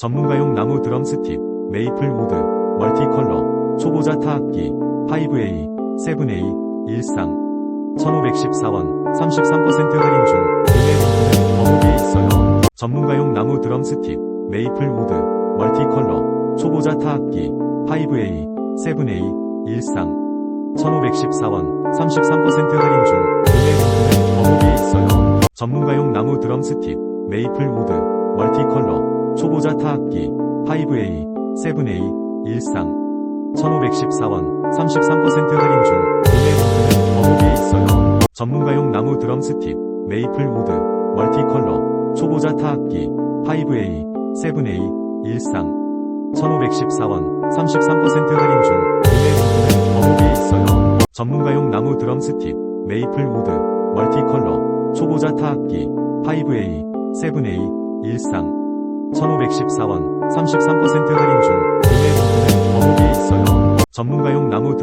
전문가용 나무 드럼 스틱, 메이플 우드, 멀티컬러, 초보자 타악기, 5A, 7A, 일상. 1514원, 33% 할인 중, 구매 링크는 더보기에 있어요. 전문가용 나무 드럼 스틱, 메이플 우드, 멀티컬러, 초보자 타악기, 5A, 7A, 일상. 1514원, 33% 할인 중, 구매 링크는 더보기에 있어요. 전문가용 나무 드럼 스틱, 메이플 우드, 초보자 타악기, 5A, 7A, 일상. 1514원, 33% 할인 중, 구매 링크는 더보기에 있어요. 전문가용 나무 드럼 스틱, 메이플 우드, 멀티컬러, 초보자 타악기, 5A, 7A, 일상. 1514원, 33% 할인 중, 구매 링크는 더보기에 있어요. 전문가용 나무 드럼 스틱, 메이플 우드, 멀티컬러, 초보자 타악기, 5A, 7A, 일상. 1514원, 33% 할인 중, 구매 링크는 더보기에 있어요. 전문가용 나무 드럼